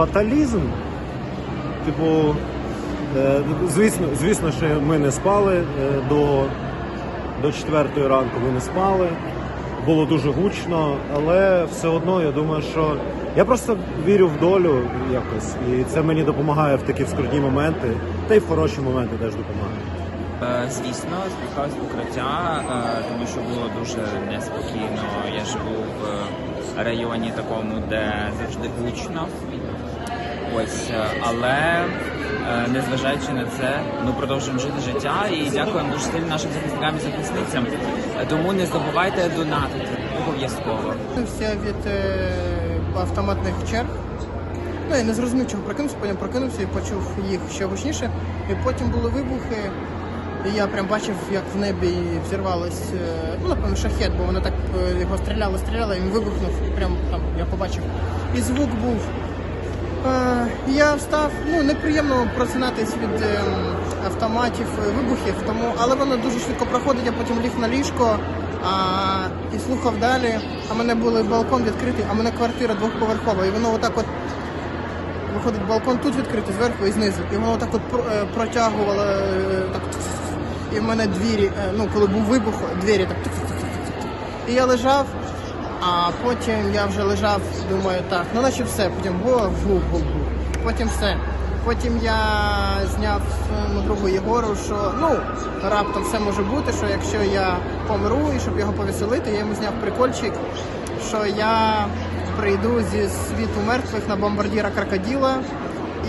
фаталізм. Типу, е, звісно, звісно, що ми не спали е, до, до 4 ранку, ми не спали. Було дуже гучно, але все одно я думаю, що я просто вірю в долю якось, і це мені допомагає в такі скрутні моменти, та й в хороші моменти теж допомагає. Е, Звісно, спускалась в укриття, тому що було дуже неспокійно. Я живу в районі такому, де завжди гучно. Ось, е, але е, незважаючи на це, ми продовжуємо жити життя і дякуємо дуже сильно нашим захисникам і захисницям. Тому не забувайте донатити обов'язково. Прокинувся від е, автоматних черг. Ну, я не зрозумів, чого прокинувся, потім прокинувся і почув їх ще гучніше. І потім були вибухи. І я прям бачив, як в небі взірвалось, ну, напевно, шахет, бо воно так його стріляло, стріляло, і він вибухнув, прям там я побачив. І звук був. Я встав, ну неприємно просинатись від ем, автоматів, е, вибухів, тому, але воно дуже швидко проходить, я потім ліг на ліжко а, і слухав далі. А мене був балкон відкритий, а мене квартира двохповерхова, і воно отак от виходить балкон тут відкритий зверху і знизу. І воно так от е, протягувало е, так. І в мене двері, ну коли був вибух, двері так. І я лежав, а потім я вже лежав, думаю, так, ну наче все, потім гу. Потім все. Потім я зняв своєму другу Єгору, що ну раптом все може бути, що якщо я помру і щоб його повеселити, я йому зняв прикольчик, що я прийду зі світу мертвих на бомбардіра крокодила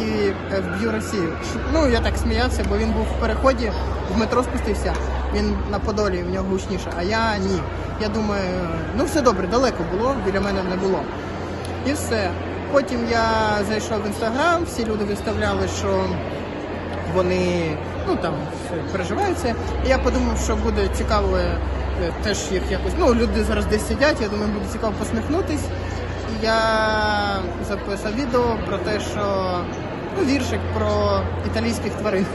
і е, вб'ю Росію. Ну я так сміявся, бо він був в переході, в метро спустився. Він на Подолі, в нього гучніше, а я ні. Я думаю, ну все добре, далеко було, біля мене не було. І все. Потім я зайшов в інстаграм, всі люди виставляли, що вони ну там переживаються. І я подумав, що буде цікаво е, теж їх якось. Ну, люди зараз десь сидять, я думаю, буде цікаво посміхнутись. І я записав відео про те, що ну, віршик про італійських тварин.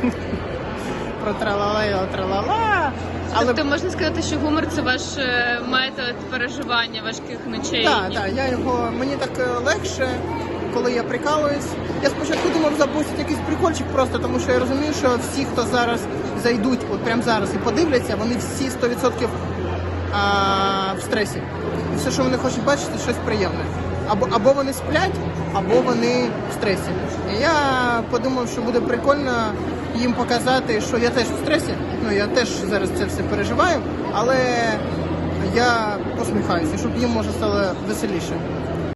Про тралала, тралала. Але Тобто можна сказати, що гумор це ваш е, метод переживання важких ночей. Так, так, я його мені так е, легше, коли я прикалуюсь. Я спочатку думав запустити якийсь прикольчик просто, тому що я розумію, що всі, хто зараз зайдуть, от прямо зараз і подивляться, вони всі 100% а, в стресі. І все, що вони хочуть бачити, щось приємне. Або, або вони сплять, або вони в стресі. І я подумав, що буде прикольно їм показати, що я теж в стресі. Ну я теж зараз це все переживаю, але я посміхаюся, щоб їм може стало веселіше.